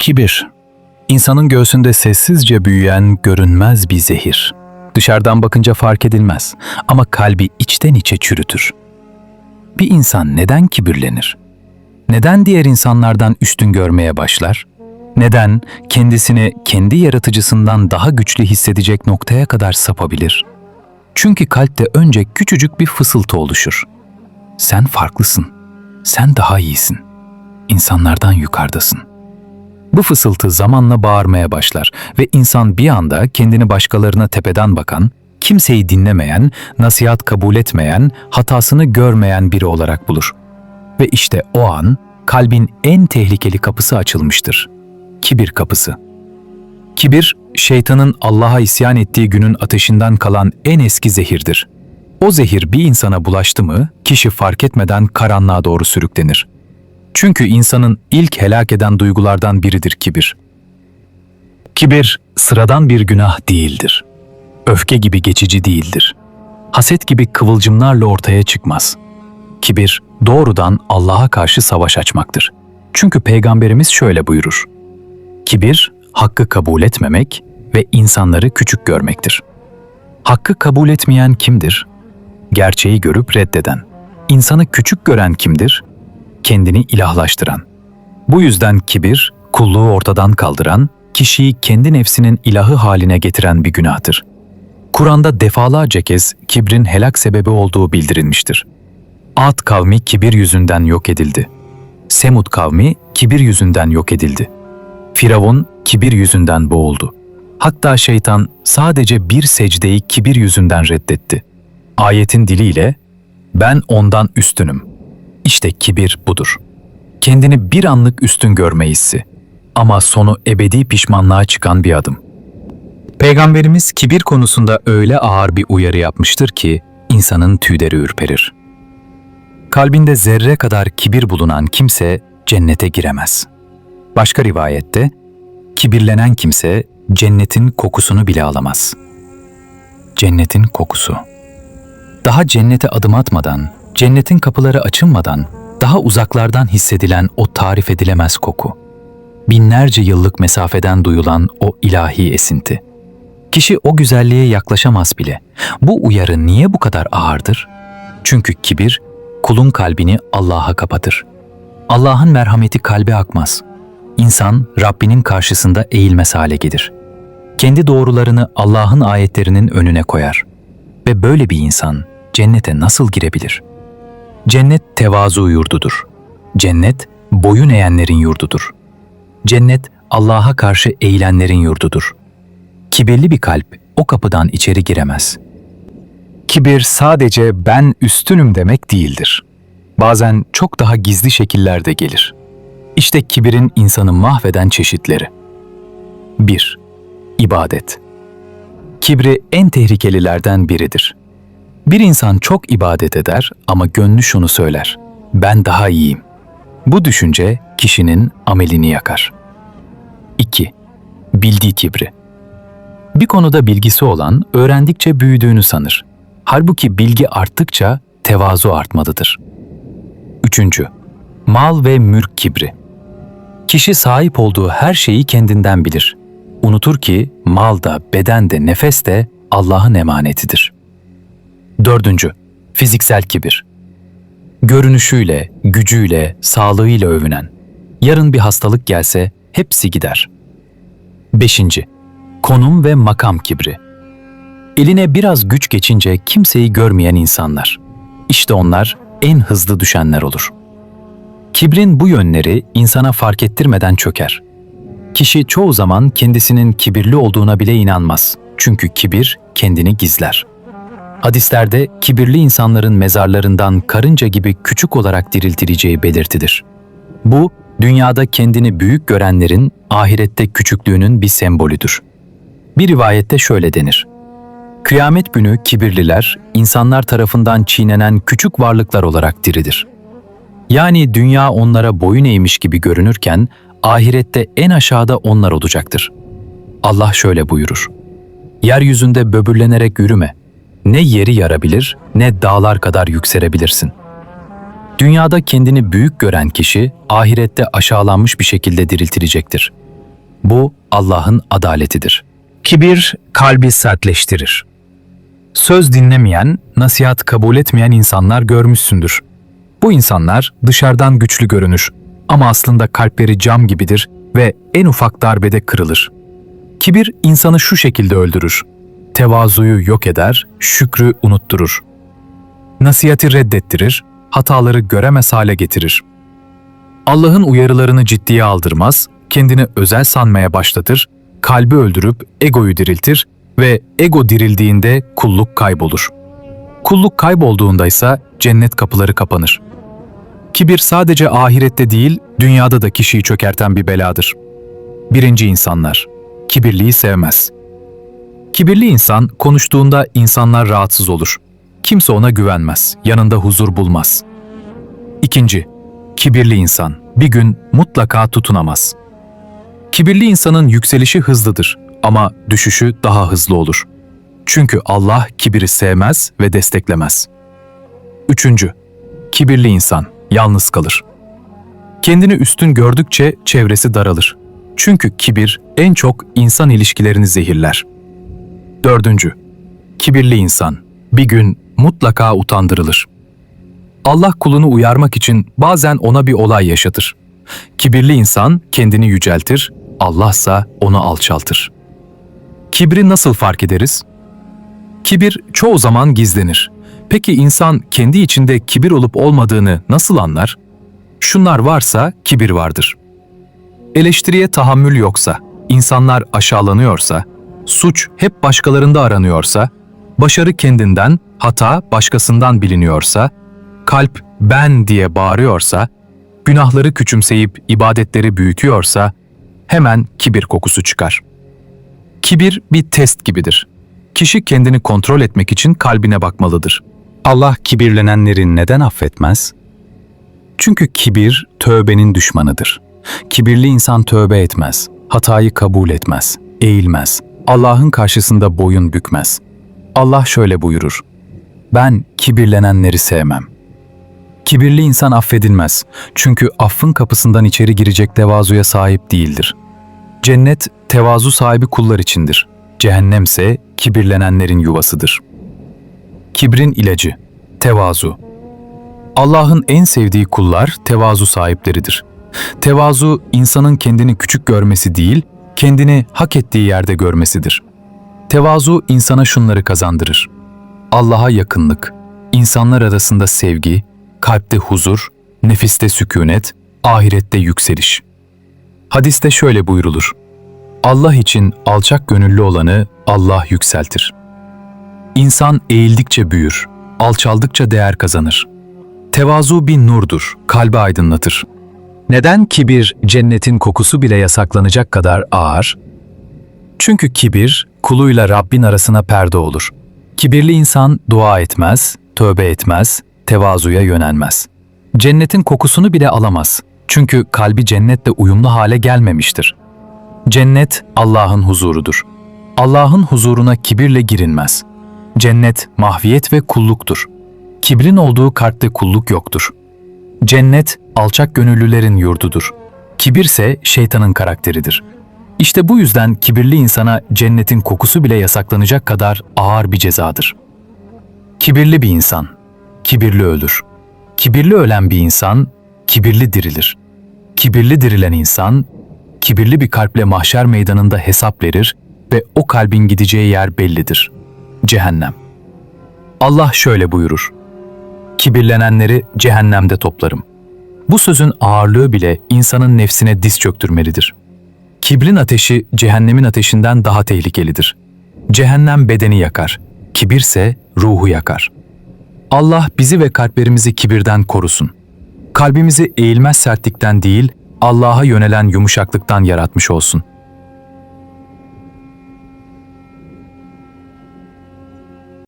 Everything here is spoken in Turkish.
Kibir. İnsanın göğsünde sessizce büyüyen görünmez bir zehir. Dışarıdan bakınca fark edilmez ama kalbi içten içe çürütür. Bir insan neden kibirlenir? Neden diğer insanlardan üstün görmeye başlar? Neden kendisini kendi yaratıcısından daha güçlü hissedecek noktaya kadar sapabilir? Çünkü kalpte önce küçücük bir fısıltı oluşur. Sen farklısın. Sen daha iyisin. İnsanlardan yukarıdasın. Bu fısıltı zamanla bağırmaya başlar ve insan bir anda kendini başkalarına tepeden bakan, kimseyi dinlemeyen, nasihat kabul etmeyen, hatasını görmeyen biri olarak bulur. Ve işte o an kalbin en tehlikeli kapısı açılmıştır. Kibir kapısı. Kibir, şeytanın Allah'a isyan ettiği günün ateşinden kalan en eski zehirdir. O zehir bir insana bulaştı mı, kişi fark etmeden karanlığa doğru sürüklenir. Çünkü insanın ilk helak eden duygulardan biridir kibir. Kibir sıradan bir günah değildir. Öfke gibi geçici değildir. Haset gibi kıvılcımlarla ortaya çıkmaz. Kibir doğrudan Allah'a karşı savaş açmaktır. Çünkü peygamberimiz şöyle buyurur. Kibir, hakkı kabul etmemek ve insanları küçük görmektir. Hakkı kabul etmeyen kimdir? Gerçeği görüp reddeden. İnsanı küçük gören kimdir? Kendini ilahlaştıran. Bu yüzden kibir, kulluğu ortadan kaldıran, kişiyi kendi nefsinin ilahı haline getiren bir günahtır. Kur'an'da defalarca kez kibrin helak sebebi olduğu bildirilmiştir. Ad kavmi kibir yüzünden yok edildi. Semud kavmi kibir yüzünden yok edildi. Firavun kibir yüzünden boğuldu. Hatta şeytan sadece bir secdeyi kibir yüzünden reddetti. Ayetin diliyle ben ondan üstünüm. İşte kibir budur. Kendini bir anlık üstün görme hissi ama sonu ebedi pişmanlığa çıkan bir adım. Peygamberimiz kibir konusunda öyle ağır bir uyarı yapmıştır ki insanın tüyleri ürperir. Kalbinde zerre kadar kibir bulunan kimse cennete giremez. Başka rivayette, kibirlenen kimse cennetin kokusunu bile alamaz. Cennetin kokusu. Daha cennete adım atmadan, cennetin kapıları açılmadan, daha uzaklardan hissedilen o tarif edilemez koku. Binlerce yıllık mesafeden duyulan o ilahi esinti. Kişi o güzelliğe yaklaşamaz bile. Bu uyarı niye bu kadar ağırdır? Çünkü kibir, kulun kalbini Allah'a kapatır. Allah'ın merhameti kalbe akmaz. İnsan Rabbinin karşısında eğilmez hale gelir. Kendi doğrularını Allah'ın ayetlerinin önüne koyar. Ve böyle bir insan cennete nasıl girebilir? Cennet tevazu yurdudur. Cennet boyun eğenlerin yurdudur. Cennet Allah'a karşı eğilenlerin yurdudur. Kibirli bir kalp o kapıdan içeri giremez. Kibir sadece ben üstünüm demek değildir. Bazen çok daha gizli şekillerde gelir. İşte kibirin insanı mahveden çeşitleri. 1. İbadet. Kibri en tehlikelilerden biridir. Bir insan çok ibadet eder ama gönlü şunu söyler. Ben daha iyiyim. Bu düşünce kişinin amelini yakar. 2. Bildiği kibri. Bir konuda bilgisi olan öğrendikçe büyüdüğünü sanır. Halbuki bilgi arttıkça tevazu artmalıdır. 3. Mal ve mülk kibri. Kişi sahip olduğu her şeyi kendinden bilir. Unutur ki mal da, beden de, nefes de Allah'ın emanetidir. Dördüncü, fiziksel kibir. Görünüşüyle, gücüyle, sağlığıyla övünen. Yarın bir hastalık gelse hepsi gider. Beşinci, konum ve makam kibri. Eline biraz güç geçince kimseyi görmeyen insanlar. İşte onlar en hızlı düşenler olur. Kibrin bu yönleri insana fark ettirmeden çöker. Kişi çoğu zaman kendisinin kibirli olduğuna bile inanmaz. Çünkü kibir kendini gizler. Hadislerde kibirli insanların mezarlarından karınca gibi küçük olarak diriltileceği belirtidir. Bu, dünyada kendini büyük görenlerin ahirette küçüklüğünün bir sembolüdür. Bir rivayette şöyle denir. Kıyamet günü kibirliler, insanlar tarafından çiğnenen küçük varlıklar olarak diridir. Yani dünya onlara boyun eğmiş gibi görünürken, ahirette en aşağıda onlar olacaktır. Allah şöyle buyurur. Yeryüzünde böbürlenerek yürüme. Ne yeri yarabilir, ne dağlar kadar yükselebilirsin. Dünyada kendini büyük gören kişi, ahirette aşağılanmış bir şekilde diriltilecektir. Bu Allah'ın adaletidir. Kibir kalbi sertleştirir. Söz dinlemeyen, nasihat kabul etmeyen insanlar görmüşsündür. Bu insanlar dışarıdan güçlü görünür ama aslında kalpleri cam gibidir ve en ufak darbede kırılır. Kibir insanı şu şekilde öldürür. Tevazuyu yok eder, şükrü unutturur. Nasihati reddettirir, hataları göremez hale getirir. Allah'ın uyarılarını ciddiye aldırmaz, kendini özel sanmaya başlatır, kalbi öldürüp egoyu diriltir ve ego dirildiğinde kulluk kaybolur. Kulluk kaybolduğunda ise cennet kapıları kapanır. Kibir sadece ahirette değil, dünyada da kişiyi çökerten bir beladır. Birinci insanlar, kibirliyi sevmez. Kibirli insan konuştuğunda insanlar rahatsız olur. Kimse ona güvenmez, yanında huzur bulmaz. İkinci, kibirli insan bir gün mutlaka tutunamaz. Kibirli insanın yükselişi hızlıdır ama düşüşü daha hızlı olur. Çünkü Allah kibiri sevmez ve desteklemez. Üçüncü, kibirli insan yalnız kalır. Kendini üstün gördükçe çevresi daralır. Çünkü kibir en çok insan ilişkilerini zehirler. Dördüncü, kibirli insan bir gün mutlaka utandırılır. Allah kulunu uyarmak için bazen ona bir olay yaşatır. Kibirli insan kendini yüceltir, Allahsa onu alçaltır. Kibri nasıl fark ederiz? Kibir çoğu zaman gizlenir. Peki insan kendi içinde kibir olup olmadığını nasıl anlar? Şunlar varsa kibir vardır. Eleştiriye tahammül yoksa, insanlar aşağılanıyorsa, suç hep başkalarında aranıyorsa, başarı kendinden, hata başkasından biliniyorsa, kalp ben diye bağırıyorsa, günahları küçümseyip ibadetleri büyütüyorsa, hemen kibir kokusu çıkar. Kibir bir test gibidir. Kişi kendini kontrol etmek için kalbine bakmalıdır. Allah kibirlenenleri neden affetmez? Çünkü kibir tövbenin düşmanıdır. Kibirli insan tövbe etmez, hatayı kabul etmez, eğilmez, Allah'ın karşısında boyun bükmez. Allah şöyle buyurur: Ben kibirlenenleri sevmem. Kibirli insan affedilmez. Çünkü affın kapısından içeri girecek tevazuya sahip değildir. Cennet tevazu sahibi kullar içindir. Cehennemse kibirlenenlerin yuvasıdır. Kibrin ilacı tevazu. Allah'ın en sevdiği kullar tevazu sahipleridir. Tevazu insanın kendini küçük görmesi değil, kendini hak ettiği yerde görmesidir. Tevazu insana şunları kazandırır. Allah'a yakınlık, insanlar arasında sevgi, kalpte huzur, nefiste sükunet, ahirette yükseliş. Hadiste şöyle buyrulur. Allah için alçak gönüllü olanı Allah yükseltir. İnsan eğildikçe büyür, alçaldıkça değer kazanır. Tevazu bir nurdur, kalbi aydınlatır. Neden kibir cennetin kokusu bile yasaklanacak kadar ağır? Çünkü kibir kuluyla Rabbin arasına perde olur. Kibirli insan dua etmez, tövbe etmez, tevazuya yönelmez. Cennetin kokusunu bile alamaz. Çünkü kalbi cennetle uyumlu hale gelmemiştir. Cennet Allah'ın huzurudur. Allah'ın huzuruna kibirle girilmez. Cennet mahviyet ve kulluktur. Kibrin olduğu kalpte kulluk yoktur. Cennet alçak gönüllülerin yurdudur. Kibirse şeytanın karakteridir. İşte bu yüzden kibirli insana cennetin kokusu bile yasaklanacak kadar ağır bir cezadır. Kibirli bir insan, kibirli ölür. Kibirli ölen bir insan, kibirli dirilir. Kibirli dirilen insan, kibirli bir kalple mahşer meydanında hesap verir ve o kalbin gideceği yer bellidir. Cehennem. Allah şöyle buyurur. Kibirlenenleri cehennemde toplarım. Bu sözün ağırlığı bile insanın nefsine diz çöktürmelidir. Kibrin ateşi cehennemin ateşinden daha tehlikelidir. Cehennem bedeni yakar, kibirse ruhu yakar. Allah bizi ve kalplerimizi kibirden korusun. Kalbimizi eğilmez sertlikten değil, Allah'a yönelen yumuşaklıktan yaratmış olsun.